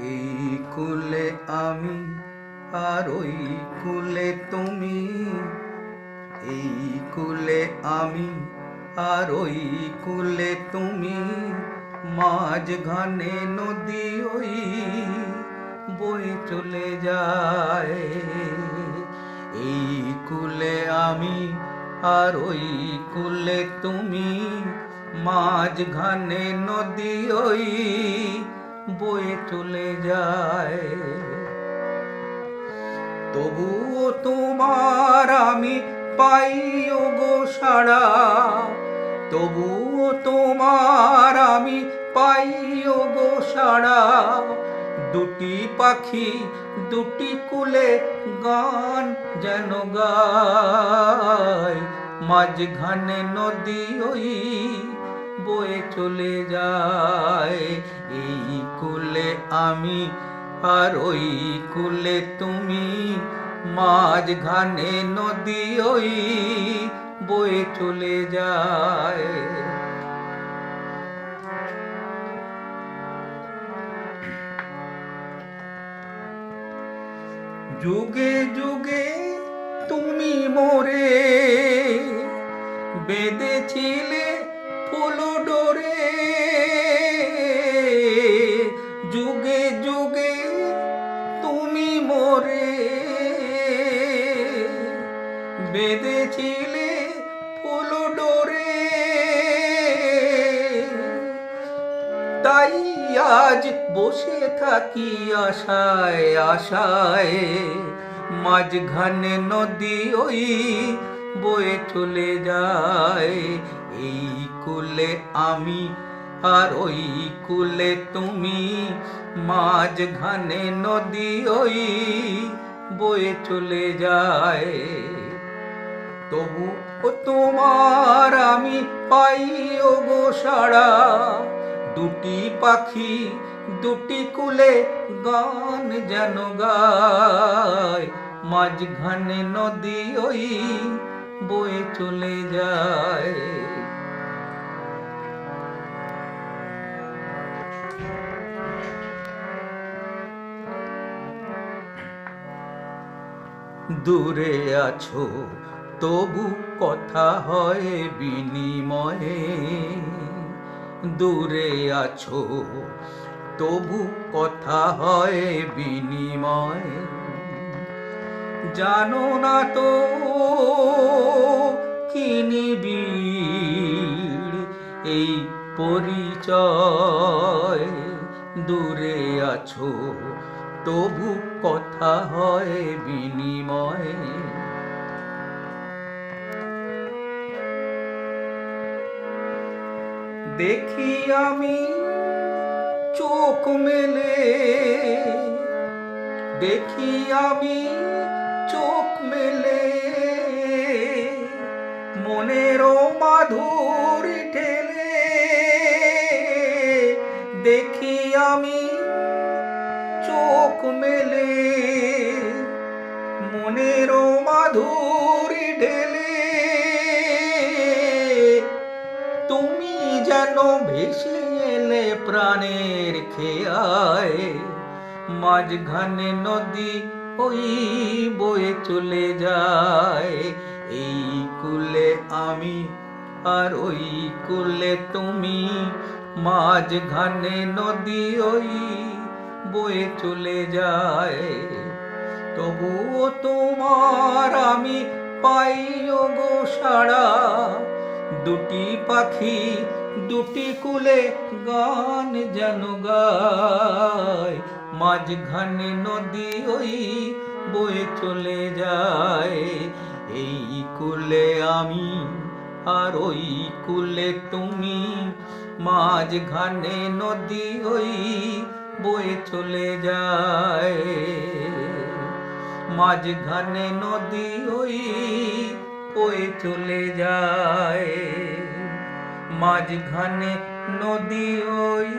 এই কুলে আমি আর ওই কুলে তুমি। এই কুলে আমি আর ওই কুলে তুমি। মাঝখানে নদী ওই বয়ে চলে যায়। এই কুলে আমি আর ওই কুলে তুমি। মাঝখানে নদী ওই বয়ে চলে যায়। তবুও তোমার আমি পাই গো সাড়া। তবুও তোমার আমি পাই গো সাড়া। দুটি পাখি, দুটি কুলে গান যেন গায়। মাঝখানে নদী ওই বয়ে চলে যায়। এই কুলে আমি, আর ওই কুলে তুমি। মাঝখানে নদী ওই বয়ে চলে যায়। যুগে যুগে তুমি মোরে, বেঁধেছিলে বেঁধেছিলে ফুল ডোরে। তাই আজ বসে থাকি আশায় আশায়। মাঝখানে নদী ওই বয়ে চলে যায়। এই কুলে আমি আর ওই কুলে তুমি। মাঝখানে নদী ওই বয়ে চলে যায়। তবু তোমার আমি পাই ও গো সাড়া দুটি পাখি, দুটি কুলে গান যেন গায়। মাঝখানে নদী ওই বয়ে চলে যায়। দূরে আছো তবু কথা হয় বিনিময়ে। দূরে আছো, তবু কথা হয় বিনিময়। জানো না তো কি নিবিড় এই পরিচয়। দূরে আছো, তবু কথা হয় বিনিময়। দেখি আমি চোখ মেলে। দেখি আমি চোখ মেলে। মনেরও মাধুর ঠেলে। দেখি আমি চোখ মেলে। প্রাণের খেয়ায়, মাঝখানে নদী ওই বয়ে চলে যায়। এই কুলে আমি আর ওই কুলে তুমি, মাঝখানে নদী ওই বয়ে চলে যায়। তবুও তোমার আমি পাই গো সাড়া, দুটি পাখি দুটি কুলে গান যেন গায়, মাঝখানে নদী ওই বয়ে চলে যায়। এই কুলে আমি আর ওই কুলে তুমি, মাঝখানে নদী ওই বয়ে চলে যায়। মাঝখানে নদী ওই বয়ে চলে যায়। মাঝখানে নদী ওই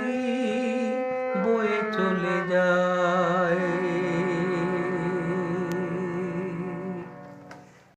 বয়ে চলে যায়।